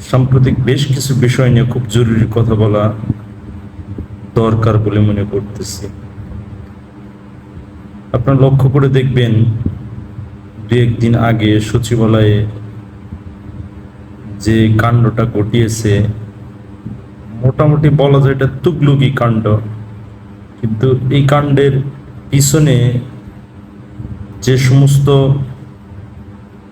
সাম্প্রতিক বেশ কিছু বিষয় নিয়ে খুব জরুরি কথা বলা দরকার বলে মনে করতেছি। আপনারা লক্ষ্য করে দেখবেন দু একদিন আগে সচিবালয়ে যে কাণ্ডটা ঘটিয়েছে, মোটামুটি বলা যায় এটা তুগলুকি কাণ্ড। কিন্তু এই কাণ্ডের পিছনে যে সমস্ত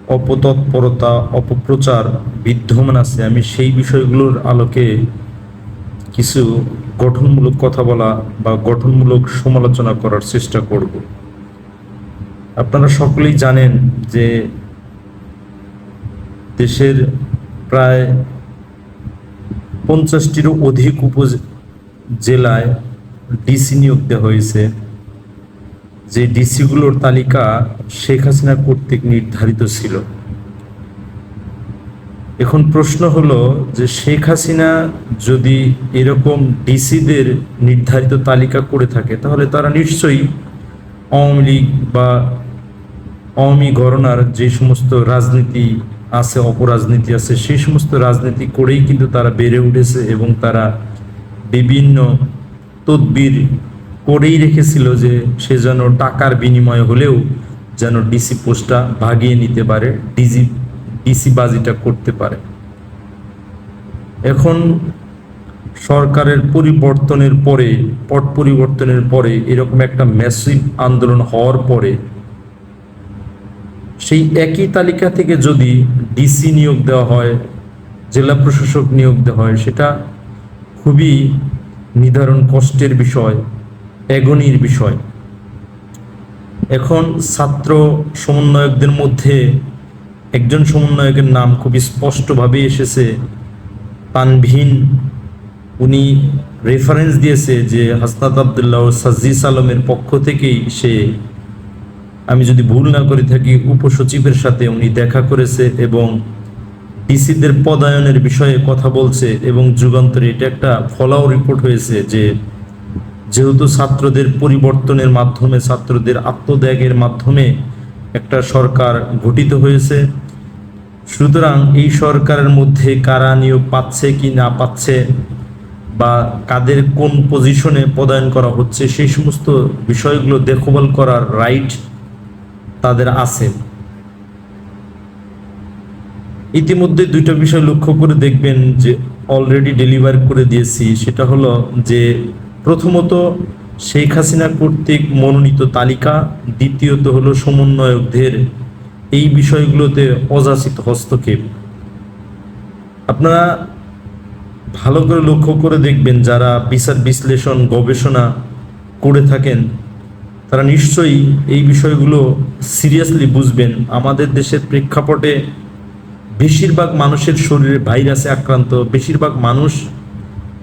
অপতৎপরতা, অপপ্রচার বিদ্যমান আছে। আমি সেই বিষয়গুলোর আলোকে কিছু গঠনমূলক কথা বলা বা গঠনমূলক সমালোচনা করার চেষ্টা করব। আপনারা সকলেই জানেন যে দেশের প্রায় পঞ্চাশটিরও অধিক উপজেলায় ডিসি নিয়োগ দেওয়া হয়েছে। যে ডিসিগুলোর তালিকা শেখ হাসিনা কর্তৃক নির্ধারিত ছিল। এখন প্রশ্ন হলো যে শেখ হাসিনা যদি এরকম ডিসিদের নির্ধারিত তালিকা করে থাকে, তাহলে তারা নিশ্চয়ই আওয়ামী লীগ বা আওয়ামী গণনার যে সমস্ত রাজনীতি আছে, অপরাজনীতি আছে, সেই সমস্ত রাজনীতি করেই কিন্তু তারা বেড়ে উঠেছে এবং তারা বিভিন্ন তদবির করেই রেখেছিল যে সে যেন টাকার বিনিময় হলেও যেন ডিসি পোস্টটা ভাগিয়ে নিতে পারে, ডিজি, ডিসি বাজিটা করতে পারে। এখন সরকারের পরিবর্তনের পরে, পট পরিবর্তনের পরে এরকম একটা ম্যাসিভ আন্দোলন হওয়ার পরে সেই একই তালিকা থেকে যদি ডিসি নিয়োগ দেওয়া হয়, জেলা প্রশাসক নিয়োগ দেওয়া হয়, সেটা খুবই নির্ধারণ কষ্টের বিষয়। এগনির বিষয়। এখন ছাত্র সমন্বয়কদের মধ্যে একজন সমন্বয়কের নাম খুবই স্পষ্টভাবে এসেছে। তানভিন, উনি রেফারেন্স দিয়েছে যে হাসনাত আবদুল্লাহ সাজিস আলমের পক্ষ থেকেই সে, আমি যদি ভুল না করে থাকি, উপসচিবের সাথে উনি দেখা করেছে এবং ডিসিদের পদায়নের বিষয়ে কথা বলছে এবং যুগান্তরে এটা একটা ফলাও রিপোর্ট হয়েছে যে যেহেতু ছাত্রদের পরিবর্তনের মাধ্যমে, ছাত্রদের আত্মত্যাগের মাধ্যমে একটা সরকার গঠিত হয়েছে। সুতরাং এই সরকারের মধ্যে কারা নিয়োগ পাচ্ছে কি না পাচ্ছে বা কাদের কোন পজিশনে পদায়ন করা হচ্ছে, সেই সমস্ত বিষয়গুলো দেখভাল করার রাইট তাদের আছে। ইতিমধ্যে দুইটা বিষয় লক্ষ্য করে দেখবেন যে অলরেডি ডেলিভার করে দিয়েছি। সেটা হলো যে প্রথমত, শেখ হাসিনা কর্তৃক মনোনীত তালিকা, দ্বিতীয়ত হলো সমন্বয়কদের এই বিষয়গুলোতে অযাচিত হস্তক্ষেপ। আপনারা ভালো করে লক্ষ্য করে দেখবেন, যারা বিচার বিশ্লেষণ, গবেষণা করে থাকেন, তারা নিশ্চয়ই এই বিষয়গুলো সিরিয়াসলি বুঝবেন। আমাদের দেশের প্রেক্ষাপটে বেশিরভাগ মানুষের শরীরে ভাইরাসে আক্রান্ত, বেশিরভাগ মানুষ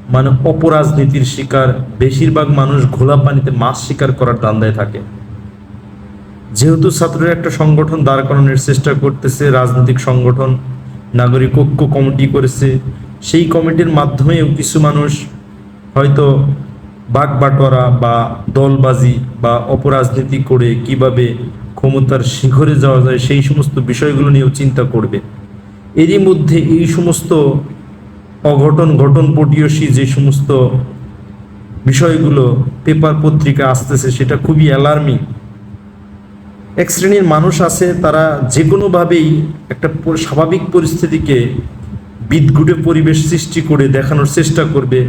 মানে অপরাজনীতির শিকার, বেশিরভাগ মানুষ ঘোলা পানিতে মাছ শিকার করার দান্দায় থাকে। যেহেতু ছাত্ররা একটা সংগঠন দাঁড় করানোর চেষ্টা করতেছে, রাজনৈতিক সংগঠন, নাগরিক ঐক্য কমিটি করেছে, সেই কমিটির মাধ্যমেও কিছু মানুষ হয়তো বাঘ বাটোয়ারা বা দলবাজি বা অপরাজনীতি করে কীভাবে ক্ষমতার শিখরে যাওয়া যায়, সেই সমস্ত বিষয়গুলো নিয়েও চিন্তা করবে। এরই মধ্যে এই সমস্ত অঘটন, ঘটন পটীয়সী যে সমস্ত বিষয়গুলো পেপার পত্রিকা আসতেছে, সেটা খুবই অ্যালার্মিং এক শ্রেণির মানুষ আছে, তারা যে কোনোভাবেই একটা স্বাভাবিক পরিস্থিতিকে বিদঘুটে পরিবেশ সৃষ্টি করে দেখানোর চেষ্টা করবে।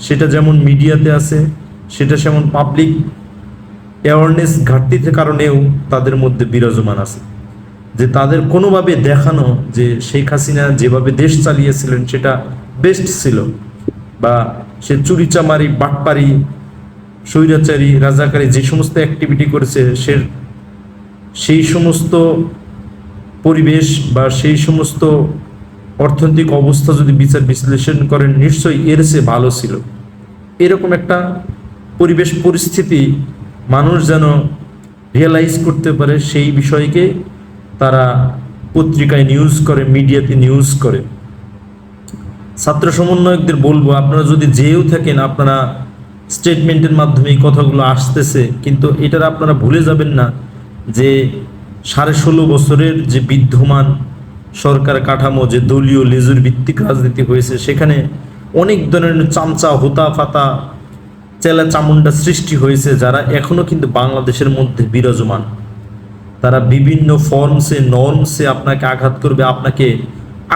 সেটা যেমন মিডিয়াতে আছে, সেটা যেমন পাবলিক অ্যাওয়ারনেস ঘাটতির কারণেও তাদের মধ্যে বিরাজমান আছে। যে তাদের কোনোভাবে দেখানো যে শেখ হাসিনা যেভাবে দেশ চালিয়েছিলেন, সেটা বেস্ট ছিল। বা সে চুরিচামারি, বাটপারি, স্বৈরাচারী, রাজাকারী যে সমস্ত অ্যাক্টিভিটি করেছে, সে সেই সমস্ত পরিবেশ বা সেই সমস্ত অর্থনৈতিক অবস্থা যদি বিচার বিশ্লেষণ করেন, নিশ্চয়ই এর চেয়ে ভালো ছিল। এরকম একটা পরিবেশ পরিস্থিতি মানুষ যেন রিয়েলাইজ করতে পারে, সেই বিষয়কে তারা পত্রিকায় নিউজ করে মিডিয়াতে নিউজ করে। ছাত্র সমন্বয়কদের বলব, আপনারা যদি যেও থাকেন, আপনারা স্টেটমেন্টের মাধ্যমে এই কথাগুলো আসতেছে, কিন্তু এটার আপনারা ভুলে যাবেন না যে সাড়ে ষোলো বছরের যে বিদ্যমান সরকার কাঠামো, যে দলীয় লেজুর ভিত্তিক রাজনীতি হয়েছে, সেখানে অনেক ধরনের চামচা, হুতা, ফাতা, চেলা চামুন্ডা সৃষ্টি হয়েছে, যারা এখনও কিন্তু বাংলাদেশের মধ্যে বিরাজমান। তারা বিভিন্ন ফর্মসে, নর্মসে আপনাকে আঘাত করবে, আপনাকে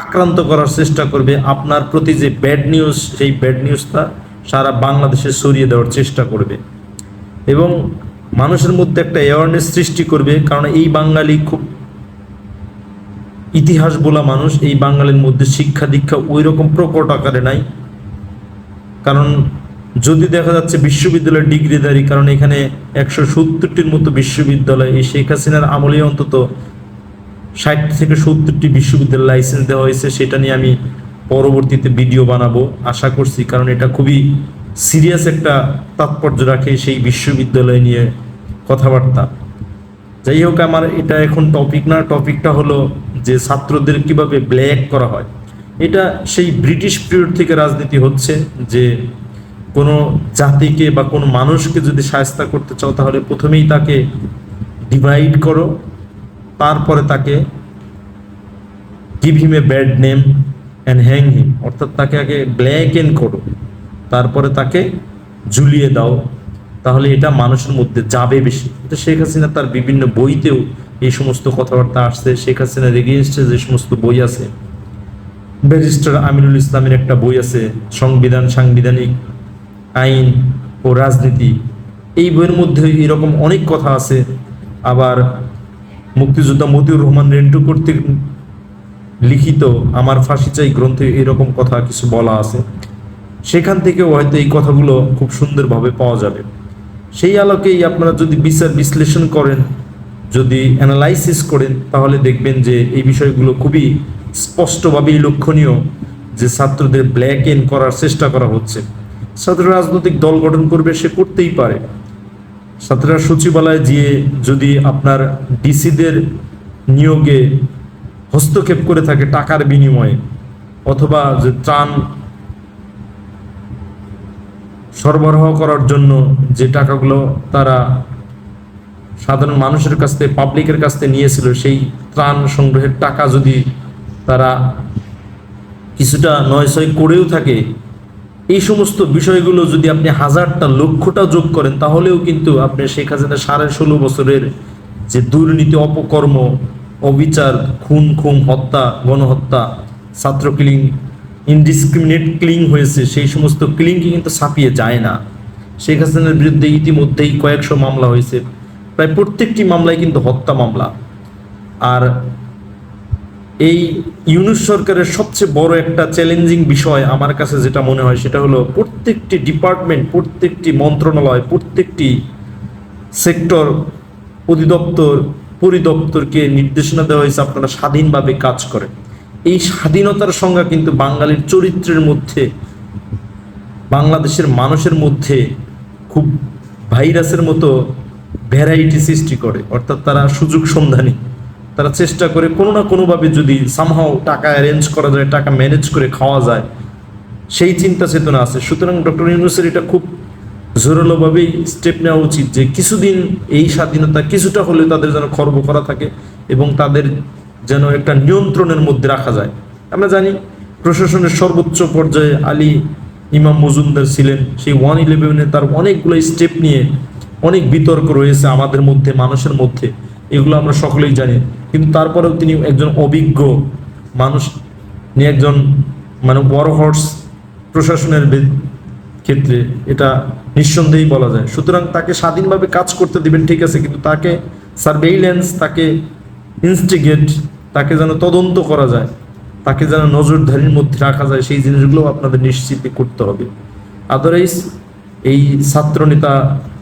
আক্রান্ত করার চেষ্টা করবে, আপনার প্রতি যে ব্যাড নিউজ সেই ব্যাড নিউজটা সারা বাংলাদেশে ছড়িয়ে দেওয়ার চেষ্টা করবে। এবং মানুষের মধ্যে একটা অ্যাওয়ারনেস সৃষ্টি করবে, কারণ এই বাঙালি খুব ইতিহাস বলা মানুষ, এই বাঙালির মধ্যে শিক্ষা দীক্ষা ওই রকম প্রকট আকারে নাই। কারণ যদি দেখা যাচ্ছে বিশ্ববিদ্যালয়ের ডিগ্রিদারি কারণ এখানে একশো সত্তরটির মতো বিশ্ববিদ্যালয়, এই শেখ হাসিনার আমলে অন্তত ষাট থেকে সত্তরটি বিশ্ববিদ্যালয় লাইসেন্স দেওয়া হয়েছে, সেটা নিয়ে আমি পরবর্তীতে ভিডিও বানাবো। আশা করছি, কারণ এটা খুবই সিরিয়াস একটা তাৎপর্য রাখে সেই বিশ্ববিদ্যালয় নিয়ে কথাবার্তা। যাই হোক, আমার এটা এখন টপিক না টপিকটা হলো যে ছাত্রদের কীভাবে ব্ল্যাক করা হয়। এটা সেই ব্রিটিশ পিরিয়ড থেকে রাজনীতি হচ্ছে যে কোনো জাতিকে বা কোনো মানুষকে যদি সায়স্তা করতে চাও, তাহলে প্রথমেই তাকে ডিভাইড করো। তারপরে তাকে give him a bad name and hang him অর্থাৎ তাকে আগে ব্ল্যাক এন করো। তারপরে তাকে ঝুলিয়ে দাও। তাহলে এটা মানুষের মধ্যে যাবে বেশি। এটা শেখ হাসিনা তার বিভিন্ন বইতেও এই সমস্ত কথাবার্তা আসছে। শেখ হাসিনার এগেনস্টে যে সমস্ত বই আছে। ব্যারিস্টার আমিনুল ইসলামের একটা বই আছে, সংবিধান, সাংবিধানিক আইন ও রাজনীতি। এই বইয়ের মধ্যে এরকম অনেক কথা আছে। আবার মুক্তিযোদ্ধা মতিউর রহমান রেন্টু কর্তৃক লিখিত আমার ফাঁসি চাই গ্রন্থে এরকম কথা কিছু বলা আছে। সেখান থেকেও হয়তো এই কথাগুলো খুব সুন্দরভাবে পাওয়া যাবে। সেই আলোকেই আপনারা যদি বিচার বিশ্লেষণ করেন, যদি অ্যানালাইসিস করেন, তাহলে দেখবেন যে এই বিষয়গুলো খুবই স্পষ্টভাবেই লক্ষণীয় যে ছাত্রদের ব্ল্যাক এন করার চেষ্টা করা হচ্ছে। ছাত্র রাজনৈতিক দল গঠন করবে সে করতেই পারে। ছাত্ররা সচিবালয়ে গিয়ে যদি আপনার ডিসিদের নিয়োগে হস্তক্ষেপ করে থাকে টাকার বিনিময়ে, অথবা যে ত্রাণ সরবরাহ করার জন্য যে টাকাগুলো তারা সাধারণ মানুষের কাছ থেকে, পাবলিকের কাছ থেকে নিয়েছিল, সেই ত্রাণ সংগ্রহের টাকা যদি তারা কিছুটা নয়ছয় করেও থাকে এই সমস্ত বিষয়গুলো যদি আপনি হাজারটা লক্ষটা যোগ করেন, তাহলেও কিন্তু আপনি শেখ হাসিনা সাড়ে ষোলো বছরের যে দুর্নীতি, অপকর্ম, অবিচার, খুন খুন, হত্যা, গণহত্যা, ছাত্র কিলিং ইনডিসক্রিমিনেট ক্লিং হয়েছে, সেই সমস্ত ক্লিংকে কিন্তু ছাপিয়ে যায় না। শেখ হাসিনার বিরুদ্ধে ইতিমধ্যেই কয়েকশো মামলা হয়েছে। প্রায় প্রত্যেকটি মামলায় কিন্তু হত্যা মামলা। আর এই ইউনুস সরকারের সবচেয়ে বড় একটা চ্যালেঞ্জিং বিষয় আমার কাছে যেটা মনে হয় সেটা হলো প্রত্যেকটি ডিপার্টমেন্ট প্রত্যেকটি মন্ত্রণালয়, প্রত্যেকটি সেক্টর অধিদপ্তর, পরিদপ্তরকে নির্দেশনা দেওয়া হয়েছে আপনারা স্বাধীনভাবে কাজ করেন। এই স্বাধীনতার সংজ্ঞা কিন্তু বাঙালির চরিত্রের মধ্যে, বাংলাদেশের মানুষের মধ্যে খুব ভাইরাসের মতো ভ্যারাইটি সৃষ্টি করে। অর্থাৎ তারা সুযোগ সন্ধানী। তারা চেষ্টা করে কোনো না কোনোভাবে যদি সামহাও টাকা অ্যারেঞ্জ করা যায়, টাকা ম্যানেজ করে খাওয়া যায়, সেই চিন্তা চেতনা আছে। সুতরাং ডক্টর ইউনুসের এটা খুব জোরালোভাবেই স্টেপ নেওয়া উচিত যে কিছুদিন এই স্বাধীনতা কিছুটা হলে তাদের যেন খর্ব করা থাকে এবং তাদের যেন একটা নিয়ন্ত্রণের মধ্যে রাখা যায়। আমরা জানি প্রশাসনের সর্বোচ্চ পর্যায়ে আলী ইমাম মজুমদার ছিলেন, সেই ওয়ান ইলেভেনে তার অনেকগুলো স্টেপ নিয়ে অনেক বিতর্ক রয়েছে আমাদের মধ্যে, মানুষের মধ্যে। এগুলো আমরা সকলেই জানি। কিন্তু তারপরেও তিনি একজন অভিজ্ঞ মানুষ নিয়ে একজন মানে বড় হর্স প্রশাসনের ক্ষেত্রে এটা নিঃসন্দেহেই বলা যায়। সুতরাং তাকে স্বাধীনভাবে কাজ করতে দিবেন, ঠিক আছে, কিন্তু তাকে সার্ভেইলেন্স তাকে ইনস্টিগেট তাকে যেন তদন্ত করা যায়, তাকে যেন নজরদারির মধ্যে রাখা যায়, সেই জিনিসগুলো আপনাদের নিশ্চিত করতে হবে। আদারওয়াইজ এই ছাত্রনেতা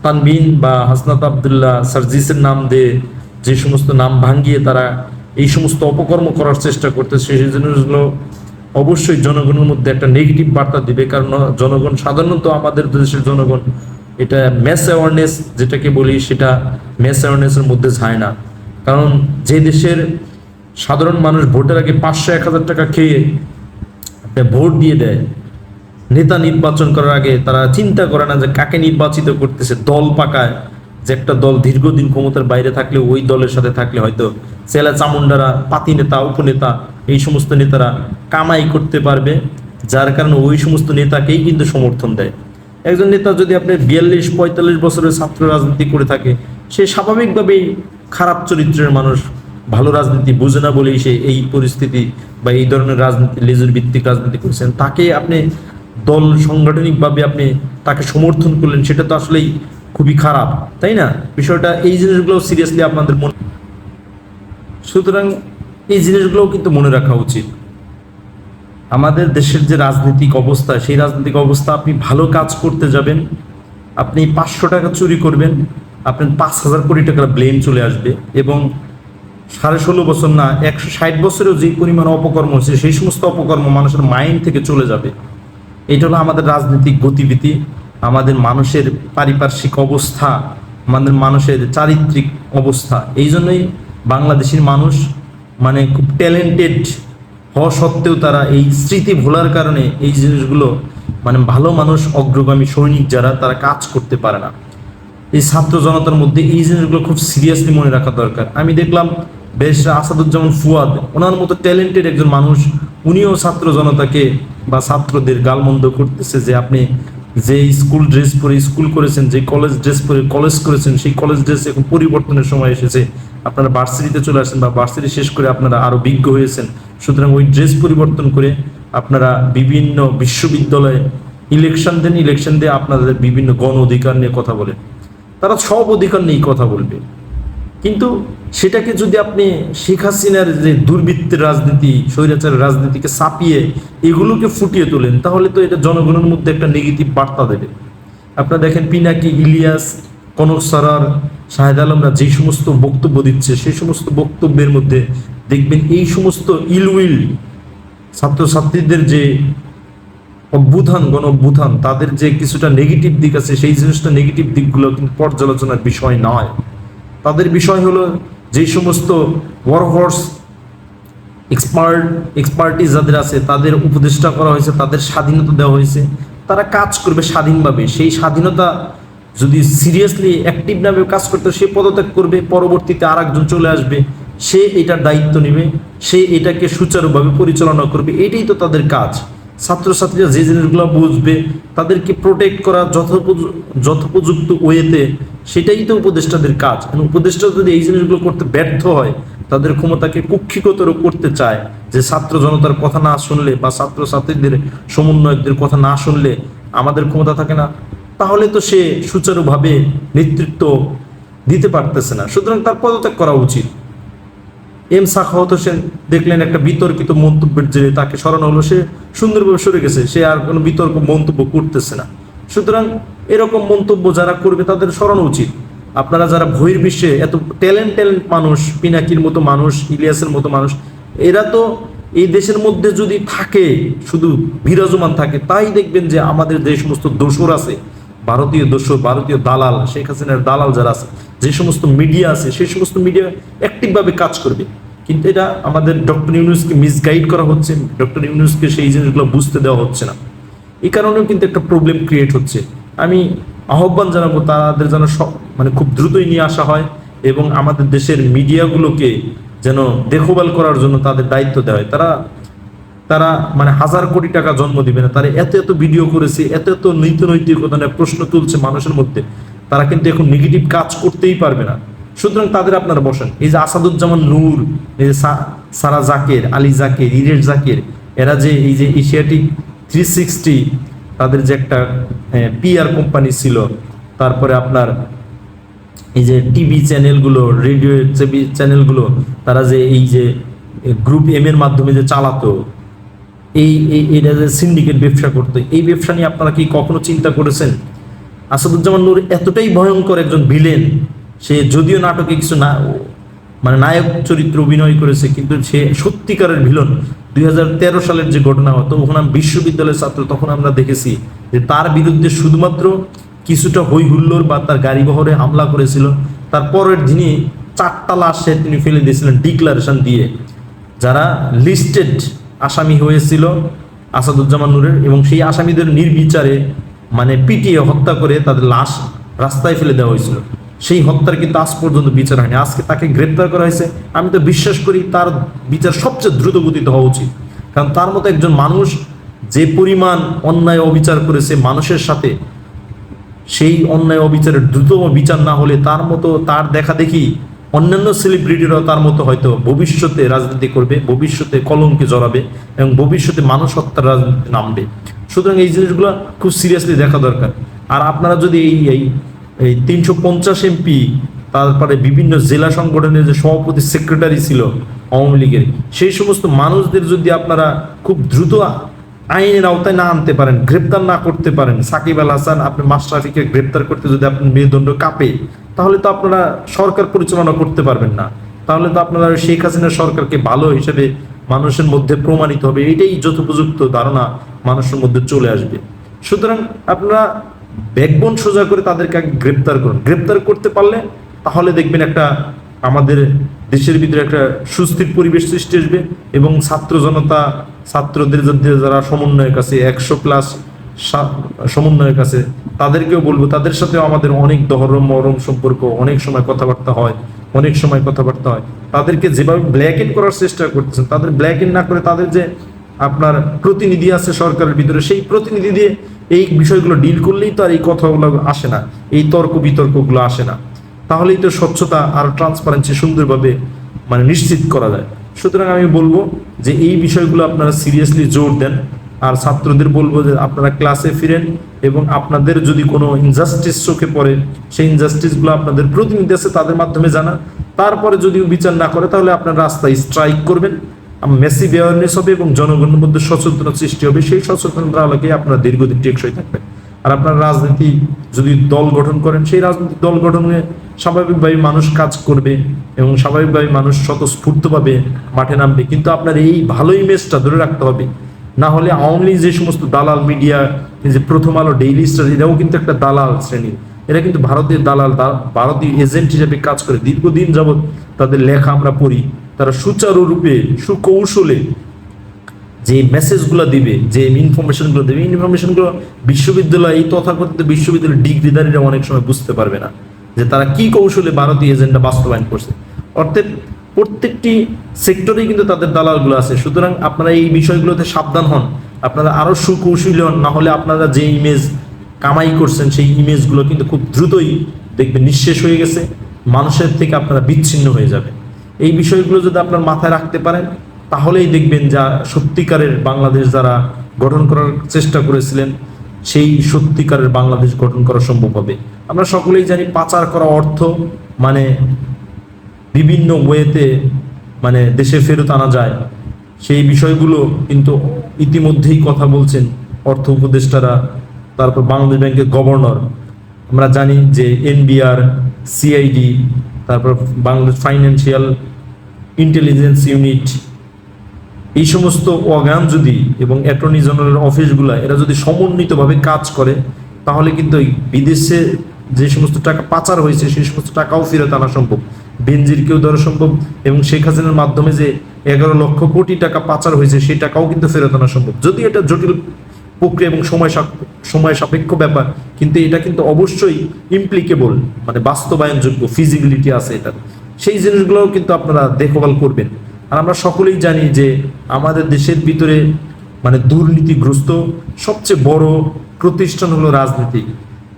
তানবিন বা হাসনাত আবদুল্লাহ সার্জিসের নাম দিয়ে যে সমস্ত নাম ভাঙ্গিয়ে তারা এই সমস্ত অপকর্ম করার চেষ্টা করতেছে, সেই জিনিসগুলো অবশ্যই জনগণের মধ্যে একটা নেগেটিভ বার্তা দিবে। কারণ জনগণ সাধারণত আমাদের দেশের জনগণ এটা ম্যাস অ্যাওয়ারনেস যেটাকে বলি, সেটা ম্যাস অ্যাওয়ারনেসের মধ্যে যায় না। কারণ যে দেশের সাধারণ মানুষ ভোটের আগে পাঁচশো এক হাজার টাকা খেয়ে ভোট দিয়ে দেয়, নেতা নির্বাচন করার আগে তারা চিন্তা করে না যে কাকে নির্বাচিত করতেছে, দল পাকায়। যে একটা দল দীর্ঘদিন ক্ষমতার বাইরে থাকলে, ওই দলের সাথে থাকলে হয়তো সেলা চামুন্ডারা, পাতি নেতা, উপনেতা, এই সমস্ত নেতারা কামাই করতে পারবে, যার কারণে ওই সমস্ত নেতাকেই কিন্তু সমর্থন দেয়। একজন নেতা যদি আপনি বিয়াল্লিশ, পঁয়তাল্লিশ বছরের ছাত্র রাজনীতি করে থাকে, সে স্বাভাবিকভাবেই খারাপ চরিত্রের মানুষ, ভালো রাজনীতি বুঝে না বলেই সে এই পরিস্থিতি বা এই ধরনের রাজনীতি, লেজুর ভিত্তিক রাজনীতি করেছেন। তাকে আপনি দল সাংগঠনিকভাবে আপনি তাকে সমর্থন করলেন, সেটা তো আসলেই খুবই খারাপ, তাই না? বিষয়টা এই জিনিসগুলো সিরিয়াসলি আপনাদের মনে সুতরাং এই জিনিসগুলোও কিন্তু মনে রাখা উচিত। আমাদের দেশের যে রাজনৈতিক অবস্থা, সেই রাজনৈতিক অবস্থা, আপনি ভালো কাজ করতে যাবেন, আপনি পাঁচশো টাকা চুরি করবেন, আপনার পাঁচ হাজার কোটি টাকার ব্লেম চলে আসবে এবং সাড়ে ষোলো বছর না, একশো ষাট বছরেও যে পরিমাণ অপকর্ম হচ্ছে, সেই সমস্ত অপকর্ম মানুষের মাইন্ড থেকে চলে যাবে। এটা হলো আমাদের রাজনৈতিক গতিবিধি, আমাদের মানুষের পারিপার্শ্বিক অবস্থা, আমাদের মানুষের চারিত্রিক অবস্থা। এই জন্যই বাংলাদেশের মানুষ মানে খুব ট্যালেন্টেড হওয়া সত্ত্বেও তারা এই স্মৃতি ভোলার কারণে এই জিনিসগুলো মানে ভালো মানুষ, অগ্রগামী সৈনিক যারা, তারা কাজ করতে পারে না। এই ছাত্র জনতার মধ্যে এই জিনিসগুলো খুব সিরিয়াসলি মনে রাখা দরকার। আমি দেখলাম বেশ আসাদুজ্জামান ফুয়াদ, ওনার মতো ট্যালেন্টেড একজন মানুষ, উনিও ছাত্র জনতাকে বা ছাত্রদের গালমন্দ করতেছে যে আপনি যে স্কুল ড্রেস পরে স্কুল করেছেন যে কলেজ ড্রেস পরে কলেজ করেছেন, সেই কলেজ ড্রেস এখন পরিবর্তনের সময় এসেছে। আপনারা ভার্সিটিতে চলে আসেন বা ভার্সিটি শেষ করে আপনারা আরও বিজ্ঞ হয়েছেন। সুতরাং ওই ড্রেস পরিবর্তন করে আপনারা বিভিন্ন বিশ্ববিদ্যালয়ে ইলেকশন দেন ইলেকশন দিয়ে আপনাদের বিভিন্ন গণ অধিকার নিয়ে কথা বলেন। তারা সব অধিকার নিয়েই কথা বলবে। কিন্তু সেটাকে যদি আপনি শেখ হাসিনার যে দুর্বৃত্তের রাজনীতি, স্বৈরাচারের রাজনীতিকে চাপিয়ে এগুলোকে ফুটিয়ে তোলেন, তাহলে তো এটা জনগণের মধ্যে একটা নেগেটিভ বার্তা দেবে। আপনারা দেখেন পিনাকি, ইলিয়াস কনক সরার, শাহেদ আলমরা যে সমস্ত বক্তব্য দিচ্ছে, সেই সমস্ত বক্তব্যের মধ্যে দেখবেন এই সমস্ত ইলউইল ছাত্রছাত্রীদের যে অভ্যুত্থান গণ অভ্যুত্থান তাদের যে কিছুটা নেগেটিভ দিক আছে, সেই জিনিসটা নেগেটিভ দিকগুলো কিন্তু পর্যালোচনার বিষয় নয়। তাদের বিষয় হলো যেই সমস্ত ওয়ারহর্স এক্সপার্ট এক্সপার্টিস যাদের আছে, তাদের উপদেষ্টা করা হয়েছে, তাদের স্বাধীনতা দেওয়া হয়েছে, তারা কাজ করবে স্বাধীনভাবে। সেই স্বাধীনতা যদি সিরিয়াসলি অ্যাক্টিভভাবে কাজ করতে সে পদত্যাগ করবে, পরবর্তীতে আর একজন চলে আসবে, সে এটার দায়িত্ব নেবে, সে এটাকে সুচারুভাবে পরিচালনা করবে, এটাই তো তাদের কাজ। ছাত্রছাত্রীরা যে জিনিসগুলো বুঝবে, তাদেরকে প্রোটেক্ট করা যথোপযু, যথোপযুক্ত ওয়েতে সেটাই তো উপদেষ্টাদের কাজ। উপদেষ্টা যদি এই জিনিসগুলো করতে ব্যর্থ হয়, তাদের ক্ষমতাকে কুক্ষিগতর করতে চায় যে ছাত্র জনতার কথা না শুনলে বা ছাত্রছাত্রীদের, সমন্বয়কদের কথা না শুনলে আমাদের ক্ষমতা থাকে না, তাহলে তো সে সুচারুভাবে নেতৃত্ব দিতে পারতেছে না। সুতরাং তার পদত্যাগ করা উচিত। এম সাখাওয়াত হোসেন দেখলেন একটা বিতর্কিত মন্তব্যের যে তাকে সরানো হলো, সে সুন্দরভাবে সরে গেছে, সে আর কোনো বিতর্ক, মন্তব্য করতেছে না। সুতরাং এরকম মন্তব্য যারা করবে, তাদের সরানো উচিত। আপনারা যারা ভৈর বিশ্বে এত ট্যালেন্ট ট্যালেন্ট মানুষ, পিনাকির মতো মানুষ, ইলিয়াসের মতো মানুষ, এরা তো এই দেশের মধ্যে যদি থাকে, শুধু বিরাজমান থাকে, তাই দেখবেন যে আমাদের যে সমস্ত দোসর আছে, ভারতীয় দোসর, ভারতীয় দালাল, শেখ হাসিনার দালাল যারা আছে যে সমস্ত মিডিয়া আছে, সেই সমস্ত মিডিয়া অ্যাক্টিভভাবে কাজ করবে। কিন্তু এটা আমাদের ডক্টর ইউনুসকে মিসগাইড করা হচ্ছে ডক্টর ইউনুসকে সেই জিনিসগুলো বুঝতে দেওয়া হচ্ছে না। এই কারণেও কিন্তু একটা প্রবলেম ক্রিয়েট হচ্ছে। আমি আহ্বান জানাব তাদের যেন সব মানে খুব দ্রুতই নিয়ে আসা হয় এবং আমাদের দেশের মিডিয়াগুলোকে যেন দেখভাল করার জন্য তাদের দায়িত্ব দেওয়া হয়। তারা তারা মানে হাজার কোটি টাকা জন্ম দিবে না। তারা এত এত ভিডিও করেছে, এত এত নৈত নৈতিকতা প্রশ্ন তুলছে মানুষের মধ্যে। তারা কিন্তু এখন নেগেটিভ কাজ করতেই পারবে না। সুতরাং তাদের আপনারা বসেন। এই যে আসাদুজ্জামান নূর, এই যে সারা জাকের, আলী জাকের, ইরের জাকের, এরা যে এই যে এশিয়াটিক থ্রি সিক্সটি তাদের যে একটা পিআর কোম্পানি ছিল, তারপরে আপনার এই যে টিভি চ্যানেলগুলো রেডিও টিভি চ্যানেলগুলো তারা যে এই যে গ্রুপ এম এর মাধ্যমে যে চালাতো, এই- এটা যে সিন্ডিকেট ব্যবসা করতো, এই ব্যবসা নিয়ে আপনারা কি কখনো চিন্তা করেছেন? আসাদুজ্জামান নূর এতটাই ভয়ঙ্কর একজন ভিলেন, সে যদিও নাটকে কিছু না মানে নায়ক চরিত্র অভিনয় করেছে, কিন্তু সে সত্যিকারের ভিলন। দুই সালের যে ঘটনা হতো ওখানে বিশ্ববিদ্যালয়ের ছাত্র, তখন আমরা দেখেছি যে তার বিরুদ্ধে শুধুমাত্র কিছুটা হই হুল্লোড় বা তার গাড়ি বহরে হামলা করেছিল। তার পরের দিনই চারটা লাশ সে তিনি ফেলে দিয়েছিলেন ডিক্লারেশন দিয়ে, যারা লিস্টেড আসামি হয়েছিল আসাদুজ্জামান নূরের এবং সেই আসামিদের নির্বিচারে মানে পিটিয়ে হত্যা করে তাদের লাশ রাস্তায় ফেলে দেওয়া হয়েছিল। সেই হত্যার কিন্তু আজ পর্যন্ত বিচার হয়নি। আজকে তাকে গ্রেপ্তার করা হয়েছে। আমি তো বিশ্বাস করি তার বিচার সবচেয়ে দ্রুত গতিতে হওয়া উচিত। কারণ তার মতো একজন মানুষ যে পরিমাণ অন্যায় অবিচার করেছে মানুষের সাথে, সেই অন্যায় অবিচারের দ্রুততম বিচার না হলে তার মতো তার দেখা দেখি অন্যান্য সেলিব্রিটিরাও তার মতো হয়তো ভবিষ্যতে রাজনীতি করবে, ভবিষ্যতে কলঙ্কে জড়াবে এবং ভবিষ্যতে মানুষ হত্যার রাজনীতি নামবে। সুতরাং এই জিনিসগুলো খুব সিরিয়াসলি দেখা দরকার। আর আপনারা যদি এই এই এই তিনশো পঞ্চাশ এমপি তারপরে বিভিন্ন জেলা সংগঠনের যে সভাপতি সেক্রেটারি ছিল আওয়ামী লীগের, সেই সমস্ত মানুষদের যদি আপনারা খুব দ্রুত আইনের আওতায় না আনতে পারেন, গ্রেপ্তার না করতে পারেন, সাকিব আল হাসান আপনি মাশরাফিকে গ্রেপ্তার করতে যদি আপনার মেরুদণ্ড কাঁপে, তাহলে তো আপনারা সরকার পরিচালনা করতে পারবেন না। তাহলে তো আপনারা শেখ হাসিনার সরকারকে ভালো হিসেবে মানুষের মধ্যে প্রমাণিত হবে। এটাই যথোপযুক্ত ধারণা মানুষের মধ্যে চলে আসবে। সুতরাং আপনারা ব্যাকবোন সোজা করে তাদেরকে গ্রেপ্তার করুন। গ্রেপ্তার করতে পারলে তাহলে দেখবেন একটা আমাদের দেশের ভিতরে একটা সুস্থির পরিবেশ সৃষ্টি আসবে এবং ছাত্র জনতা, ছাত্রদের যারা সমন্বয়ের কাছে একশো প্লাস সমন্বয়ের কাছে তাদেরকেও বলব, তাদের সাথেও আমাদের অনেক দহরম মরম সম্পর্ক, অনেক সময় কথাবার্তা হয়। অনেক সময় কথাবার্তা হয়। তাদেরকে যেভাবে ব্ল্যাক ইন করার চেষ্টা করতেছেন, তাদের ব্ল্যাক ইন না করে তাদের যে আপনার প্রতিনিধি আছে সরকারের ভিতরে, সেই প্রতিনিধি দিয়ে এই বিষয়গুলো ডিল করলেই তো আর এই কথাগুলো আসে না, এই তর্ক বিতর্কগুলো আসে না। তাহলেই তো স্বচ্ছতা আর ট্রান্সপারেন্সি সুন্দরভাবে মানে নিশ্চিত করা যায়। সুতরাং আমি বলব যে এই বিষয়গুলো আপনারা সিরিয়াসলি জোর দেন। আর ছাত্রদের বলব যে আপনারা ক্লাসে ফিরেন এবং আপনাদের যদি কোনো ইনজাস্টিস চোখে পড়ে, সেই ইনজাস্টিসগুলো আপনাদের প্রতিনিধি আছে তাদের মাধ্যমে জানা তারপরে যদি বিচার না করে, তাহলে আপনার রাস্তায় স্ট্রাইক করবেন। মেসি অ্যাওয়ারনেস হবে এবং জনগণের মধ্যে সচেতনতা সৃষ্টি হবে। সেই সচেতনতার আলোকে আপনারা দীর্ঘদিন টেকসই থাকবে আর আপনার রাজনীতি যদি দল গঠন করেন, সেই রাজনৈতিক দল গঠনে স্বাভাবিকভাবে মানুষ কাজ করবে এবং স্বাভাবিকভাবে মানুষ স্বতঃস্ফূর্তভাবে মাঠে নামবে। কিন্তু আপনার এই ভালো ইমেজটা ধরে রাখতে হবে না হলে আওয়ামী লীগ যে সমস্ত দালাল মিডিয়া যে প্রথম আলো ডেইলি স্টার এরাও কিন্তু একটা দালাল শ্রেণি। এরা কিন্তু ভারতীয় দালাল ভারতীয় এজেন্ট হিসেবে কাজ করে। দীর্ঘদিন যাবৎ তাদের লেখা আমরা পড়ি, তারা সুচারুরূপে সুকৌশলে যে মেসেজগুলো দিবে, যে ইনফরমেশনগুলো দেবে ইনফরমেশনগুলো বিশ্ববিদ্যালয়, এই তথাকথিত বিশ্ববিদ্যালয়ের ডিগ্রিদারীরা অনেক সময় বুঝতে পারবে না যে তারা কি কৌশলে ভারতীয় এজেন্ডা বাস্তবায়ন করছে। অর্থাৎ প্রত্যেকটি সেক্টরেই কিন্তু তাদের দালালগুলো আছে। সুতরাং আপনারা এই বিষয়গুলোতে সাবধান হন। আপনারা আরও সুকৌশলী হন, না হলে আপনারা যে ইমেজ কামাই করছেন, সেই ইমেজগুলো কিন্তু খুব দ্রুতই দেখবেন, নিঃশেষ হয়ে গেছে। মানুষের থেকে আপনারা বিচ্ছিন্ন হয়ে যাবে এই বিষয়গুলো যদি আপনার মাথায় রাখতে পারেন, তাহলেই দেখবেন যা সত্যিকারের বাংলাদেশ যারা গঠন করার চেষ্টা করেছিলেন, সেই সত্যিকারের বাংলাদেশ গঠন করা সম্ভব হবে। আমরা সকলেই জানি পাচার করা অর্থ মানে বিভিন্ন ওয়েতে মানে দেশে ফেরত আনা যায়। সেই বিষয়গুলো কিন্তু ইতিমধ্যেই কথা বলছেন অর্থ উপদেষ্টারা, তারপর বাংলাদেশ ব্যাংকের গভর্নর। আমরা জানি যে এনবিআর, সিআইডি, তারপর বাংলাদেশ ফাইন্যান্সিয়াল ইন্টেলিজেন্স ইউনিট, এই সমস্ত অগান যদি এবং অ্যাটর্নি জেনারেল অফিসগুলো, এরা যদি সমন্বিতভাবে কাজ করে, তাহলে কিন্তু বিদেশে যে সমস্ত টাকা পাচার হয়েছে, সেই সমস্ত টাকাও ফেরত আনা সম্ভব। বেনজিরকেও ধরা সম্ভব? এবং শেখ হাসিনার মাধ্যমে যে এগারো লক্ষ কোটি টাকা পাচার হয়েছে, সেই টাকাও কিন্তু ফেরত আনা সম্ভব। যদি এটা জটিল প্রক্রিয়া এবং সময় সময় সাপেক্ষ ব্যাপার, কিন্তু এটা কিন্তু অবশ্যই ইমপ্লিকেবল মানে বাস্তবায়নযোগ্য ফিজিবিলিটি আছে এটা সেই জিনিসগুলোও কিন্তু আপনারা দেখভাল করবেন। আর আমরা সকলেই জানি যে আমাদের দেশের ভিতরে মানে দুর্নীতিগ্রস্ত সবচেয়ে বড় প্রতিষ্ঠান হলো রাজনীতি।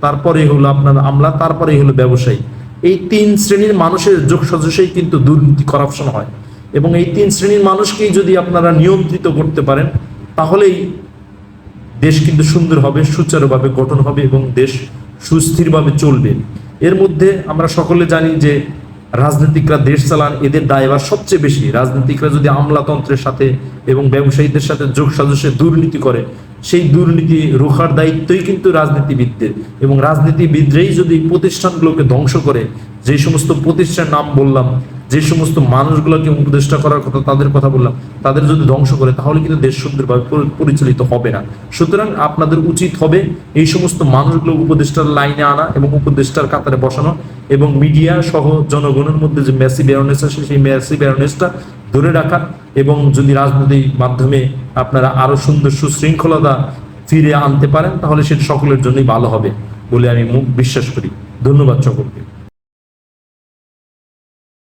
তারপরে হলো আপনার আমলা তারপরে হলো ব্যবসায়ী। এই তিন শ্রেণির মানুষের যোগ সদস্যই কিন্তু দুর্নীতি করাপশন হয়। এবং এই তিন শ্রেণির মানুষকেই যদি আপনারা নিয়ন্ত্রিত করতে পারেন, তাহলেই দেশ কিন্তু সুন্দর হবে, সুচারুভাবে গঠন হবে এবং দেশ সুস্থিরভাবে চলবে। এর মধ্যে আমরা সকলে জানি যে রাজনীতিকরা দেশ চালান, এদের দায়ভার সবচেয়ে বেশি। রাজনীতিকরা যদি আমলাতন্ত্রের সাথে এবং ব্যবসায়ীদের সাথে যোগ সাজসে দুর্নীতি করে, সেই দুর্নীতি রোখার দায়িত্বই কিন্তু রাজনীতিবিদদের। এবং রাজনীতিবিদরাই যদি প্রতিষ্ঠানগুলোকে ধ্বংস করে, যে সমস্ত প্রতিষ্ঠানের নাম বললাম যে সমস্ত মানুষগুলোকে উপদেষ্টা করার কথা তাদের কথা বললাম, তাদের যদি ধ্বংস করে, তাহলে কিন্তু দেশ সুন্দরভাবে পরিচালিত হবে না। সুতরাং আপনাদের উচিত হবে এই সমস্ত মানুষগুলো উপদেষ্টার লাইনে আনা এবং উপদেষ্টার কাতারে বসানো এবং মিডিয়া সহ জনগণের মধ্যে যে ম্যাসিভ অ্যাওয়ারনেস আছে, সেই ম্যাসিভ অ্যাওয়ারনেসটা ধরে রাখা এবং যদি রাজনৈতিক মাধ্যমে আপনারা আরও সুন্দর সুশৃঙ্খলতা ফিরে আনতে পারেন, তাহলে সেটা সকলের জন্যই ভালো হবে বলে আমি বিশ্বাস করি। ধন্যবাদ সকলকে।